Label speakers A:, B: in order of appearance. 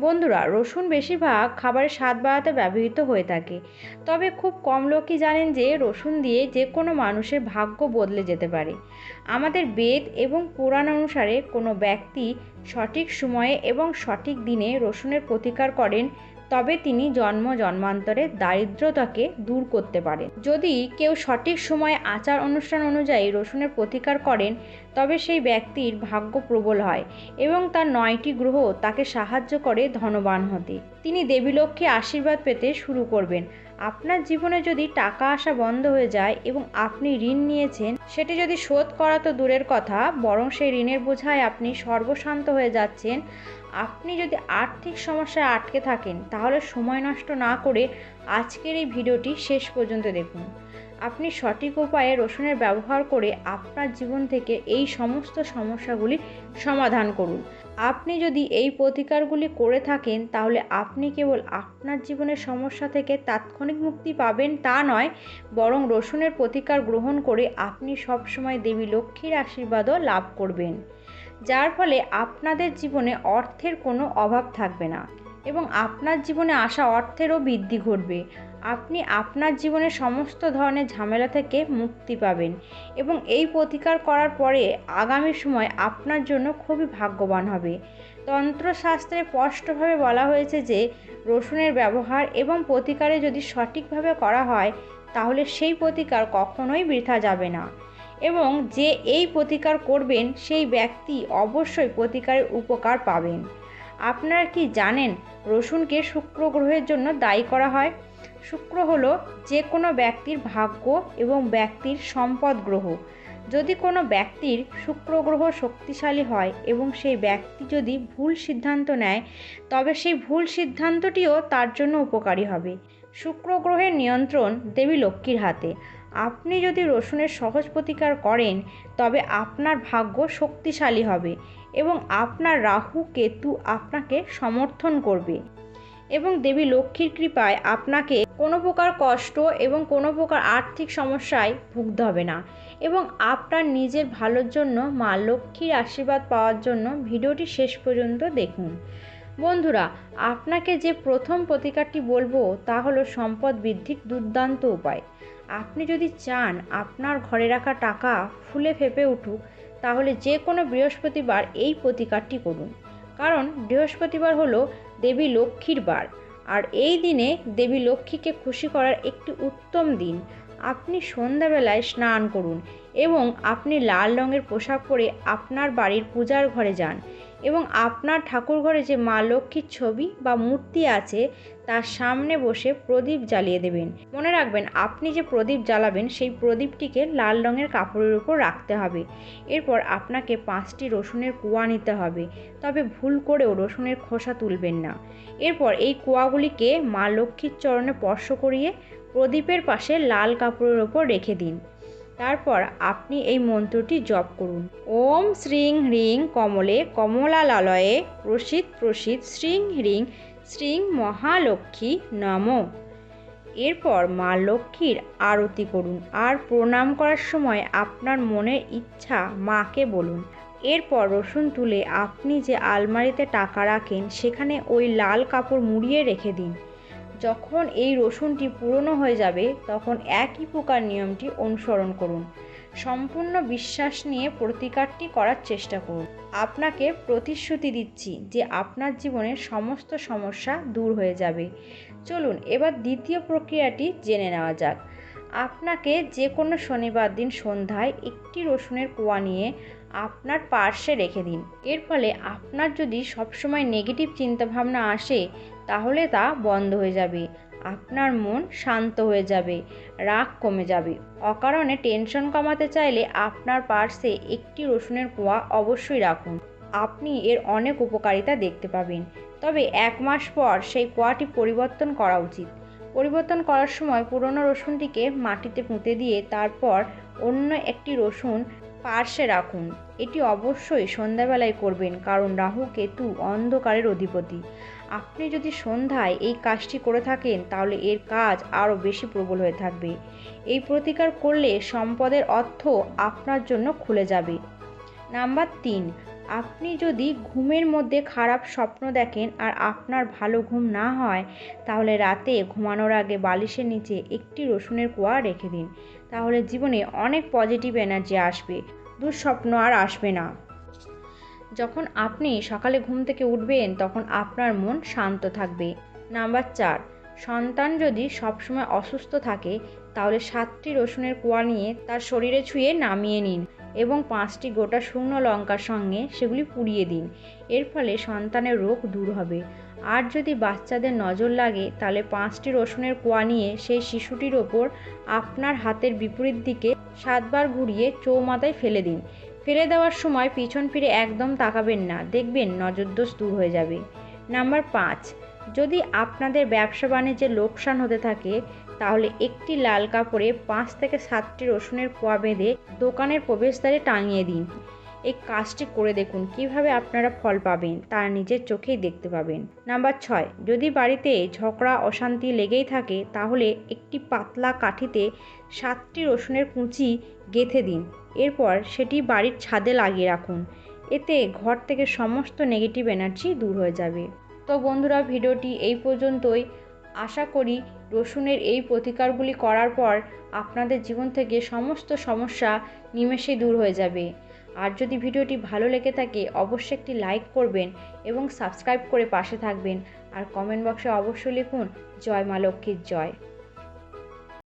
A: বন্ধুরা, রসুন বেশিরভাগ খাবারের স্বাদ বাড়াতে ব্যবহৃত হয়ে থাকে। তবে খুব কম লোকই জানেন যে রসুন দিয়ে যে কোনো মানুষের ভাগ্য বদলে যেতে পারে। আমাদের বেদ এবং পুরাণ অনুসারে কোনো ব্যক্তি সঠিক সময়ে এবং সঠিক দিনে রসুনের প্রতিকার করেন তবে তিনি জন্ম জন্মান্তরে দারিদ্রতাকে দূর করতে পারেন। যদি কেউ সঠিক সময়ে আচার অনুষ্ঠান অনুযায়ী রসুনের প্রতিকার করেন, তবে সেই ব্যক্তির ভাগ্য প্রবল হয় এবং তার নয়টি গ্রহ তাকে সাহায্য করে ধনবান হতে। তিনি দেবী লক্ষ্মী আশীর্বাদ পেতে শুরু করবেন। আপনার জীবনে যদি টাকা আসা বন্ধ হয়ে যায় এবং আপনি ঋণ নিয়েছেন, সেটি যদি শোধ করা তো দূরের কথা, বরং সেই ঋণের বোঝায় আপনি সর্বশান্ত হয়ে যাচ্ছেন। আপনি যদি আর্থিক সমস্যায় আটকে থাকেন, তাহলে সময় নষ্ট না করে আজকের এই ভিডিওটি শেষ পর্যন্ত দেখুন। আপনি সঠিক উপায়ে রসুনের ব্যবহার করে আপনার জীবন থেকে এই সমস্ত সমস্যাগুলি সমাধান করুন। আপনি যদি এই প্রতিকারগুলি করে থাকেন, তাহলে আপনি কেবল আপনার জীবনের সমস্যা থেকে তাৎক্ষণিক মুক্তি পাবেন তা নয়, বরং রসুনের প্রতিকার গ্রহণ করে আপনি সবসময় দেবী লক্ষ্মীর আশীর্বাদও লাভ করবেন, যার ফলে আপনাদের জীবনে অর্থের কোনো অভাব থাকবে না এবং আপনার জীবনে আসা অর্থেরও বৃদ্ধি ঘটবে। আপনি আপনার জীবনের সমস্ত ধরনের ঝামেলা থেকে মুক্তি পাবেন এবং এই প্রতিকার করার পরে আগামী সময় আপনার জন্য খুবই ভাগ্যবান হবে। তন্ত্রশাস্ত্রে স্পষ্টভাবে বলা হয়েছে যে, রসুনের ব্যবহার এবং প্রতিকারে যদি সঠিকভাবে করা হয়, তাহলে সেই প্রতিকার কখনোই বৃথা যাবে না। এবং যে এই প্রতিকার করবেন, সেই ব্যক্তি অবশ্যই প্রতিকারের উপকার পাবেন। আপনারা কি জানেন রসুনকে শুক্র গ্রহের জন্য দায়ী করা হয়? শুক্র হলো যে কোনো ব্যক্তির ভাগ্য এবং ব্যক্তির সম্পদ গ্রহ। যদি কোনো ব্যক্তির শুক্র গ্রহ শক্তিশালী হয় এবং সেই ব্যক্তি যদি ভুল সিদ্ধান্ত নেয়, তবে সেই ভুল সিদ্ধান্তটিও তার জন্য উপকারী হবে। শুক্র গ্রহের নিয়ন্ত্রণ দেবী লক্ষ্মীর হাতে। আপনি যদি রসুনের সহজ প্রতিকার করেন, তবে আপনার ভাগ্য শক্তিশালী হবে এবং আপনার রাহু কেতু আপনাকে সমর্থন করবে। এবং দেবী লক্ষ্মীর কৃপায় আপনাকে কোনো প্রকার কষ্ট এবং কোনো প্রকার আর্থিক সমস্যায় ভুগতে হবে না। এবং আপনার নিজের ভালোর জন্য মা লক্ষ্মীর আশীর্বাদ পাওয়ার জন্য ভিডিওটি শেষ পর্যন্ত দেখুন। বন্ধুরা, আপনাকে যে প্রথম প্রতিকারটি বলব তা হলো সম্পদ বৃদ্ধির দুর্দান্ত উপায়। আপনি যদি চান আপনার ঘরে রাখা টাকা ফুলে ফেপে উঠুক, তাহলে যে কোনো বৃহস্পতিবার এই প্রতিকারটি করুন। কারণ বৃহস্পতিবার হলো দেবী লক্ষ্মীর বার। আর এই দিনে দেবী লক্ষ্মীকে খুশি করার একটি উত্তম দিন। আপনি সন্ধ্যাবেলায় স্নান করুন এবং আপনি লাল রঙের পোশাক পরে আপনার বাড়ির পূজার ঘরে যান। এবং আপনার ঠাকুর ঘরে যে মা লক্ষ্মীর ছবি বা মূর্তি আছে, তার সামনে বসে প্রদীপ জ্বালিয়ে দেবেন। মনে রাখবেন, আপনি যে প্রদীপ জ্বালাবেন, সেই প্রদীপটিকে লাল রঙের কাপড়ের উপর রাখতে হবে। এরপর আপনাকে পাঁচটি রসুনের কুয়া নিতে হবে। তবে ভুল করেও রসুনের খোসা তুলবেন না। এরপর এই কুয়াগুলিকে মা লক্ষ্মীর চরণে স্পর্শ করিয়ে প্রদীপের পাশে লাল কাপড়ের ওপর রেখে দিন। তারপর আপনি এই মন্ত্রটি জপ করুন। ওম শ্রীং হ্রিং কমলে কমলালয়ে প্রসিদ প্রসিদ শ্রীং হ্রিং শ্রীং মহালক্ষ্মী নম। এরপর মা লক্ষ্মীর আরতি করুন আর প্রণাম করার সময় আপনার মনের ইচ্ছা মাকে বলুন। এরপর রসুন তুলে আপনি যে আলমারিতে টাকা রাখেন সেখানে ওই লাল কাপড় মুড়িয়ে রেখে দিন। যখন এই রসুনটি পুরনো হয়ে যাবে, তখন একই প্রকার নিয়মটি অনুসরণ করুন। সম্পূর্ণ বিশ্বাস নিয়ে প্রতিকারটি করার চেষ্টা করুন। আপনাকে প্রতিশ্রুতি দিচ্ছি যে আপনার জীবনের সমস্ত সমস্যা দূর হয়ে যাবে। চলুন এবার দ্বিতীয় প্রক্রিয়াটি জেনে নেওয়া যাক। আপনাকে যে কোনো শনিবার দিন সন্ধ্যায় একটি রসুনের কুয়া নিয়ে আপনার পার্শ্বে রেখে দিন। এর ফলে আপনার যদি সবসময় নেগেটিভ চিন্তাভাবনা আসে, তাহলে তা বন্ধ হয়ে যাবে। আপনার মন শান্ত হয়ে যাবে, রাগ কমে যাবে। অকারণে টেনশন কমাতে চাইলে আপনার পার্শ্বে একটি রসুনের কুয়া অবশ্যই রাখুন। আপনি এর অনেক উপকারিতা দেখতে পাবেন। তবে এক মাস পর সেই কুয়াটি পরিবর্তন করা উচিত। পরিবর্তন করার সময় পুরনো রসুনটিকে মাটিতে পুঁতে দিয়ে তারপর অন্য একটি রসুন পার্শ্বে রাখুন। এটি অবশ্যই সন্ধ্যাবেলায় করবেন, কারণ রাহু কেতু অন্ধকারের অধিপতি। আপনি যদি সন্ধ্যায় এই কাজটি করে থাকেন, তাহলে এর কাজ আরও বেশি প্রবল হয়ে থাকবে। এই প্রতিকার করলে সম্পদের অর্থ আপনার জন্য খুলে যাবে। নাম্বার তিন আপনি যদি ঘুমের মধ্যে খারাপ স্বপ্ন দেখেন আর আপনার ভালো ঘুম না হয়, তাহলে রাতে ঘুমানোর আগে বালিশের নিচে একটি রসুনের কোয়া রেখে দিন। তাহলে জীবনে অনেক পজিটিভ এনার্জি আসবে। দুঃস্বপ্ন আর আসবে না। যখন আপনি সকালে ঘুম থেকে উঠবেন, তখন আপনার মন শান্ত থাকবে। নাম্বার চার, সন্তান যদি সবসময় অসুস্থ থাকে, তাহলে সাতটি রসুনের কোয়া নিয়ে তার শরীরে ছুঁয়ে নামিয়ে নিন। এবং পাঁচটি গোটা শুকনো লঙ্কার সঙ্গে সেগুলি পুড়িয়ে দিন। এর ফলে সন্তানের রোগ দূর হবে। আর যদি বাচ্চাদের নজর লাগে, তাহলে পাঁচটি রসুনের কোয়া নিয়ে সেই শিশুটির ওপর আপনার হাতের বিপরীত দিকে সাতবার ঘুরিয়ে চৌমাথায় ফেলে দিন। ফেলে দেওয়ার সময় পিছন ফিরে একদম তাকাবেন না। দেখবেন নজরদোষ দূর হয়ে যাবে। নাম্বার পাঁচ, যদি আপনাদের ব্যবসা বাণিজ্যে লোকসান হতে থাকে তাহলে একটি লাল কাপড়ে পাঁচ থেকে সাতটি রসুনের কোয়া বেঁধে দোকানের প্রবেশদ্বারে টাঙিয়ে দিন। এই কাজটি করে দেখুন কীভাবে আপনারা ফল পাবেন, তা নিজের চোখেই দেখতে পাবেন। নাম্বার ছয়, যদি বাড়িতে ঝগড়া, অশান্তি লেগেই থাকে, তাহলে একটি পাতলা কাঠিতে সাতটি রসুনের কুচি গেঁথে দিন। এরপর সেটি বাড়ির ছাদে লাগিয়ে রাখুন। এতে ঘর থেকে সমস্ত নেগেটিভ এনার্জি দূর হয়ে যাবে। তো বন্ধুরা, ভিডিওটি এই পর্যন্তই। আশা করি রসুনের এই প্রতিকারগুলি করার পর আপনাদের জীবন থেকে সমস্ত সমস্যা নিমেষে দূর হয়ে যাবে। আর যদি ভিডিওটি ভালো লেগে থাকে, অবশ্যই একটি লাইক করবেন এবং সাবস্ক্রাইব করে পাশে থাকবেন। আর কমেন্ট বক্সে অবশ্যই লিখুন, জয় মা লক্ষ্মীর জয়।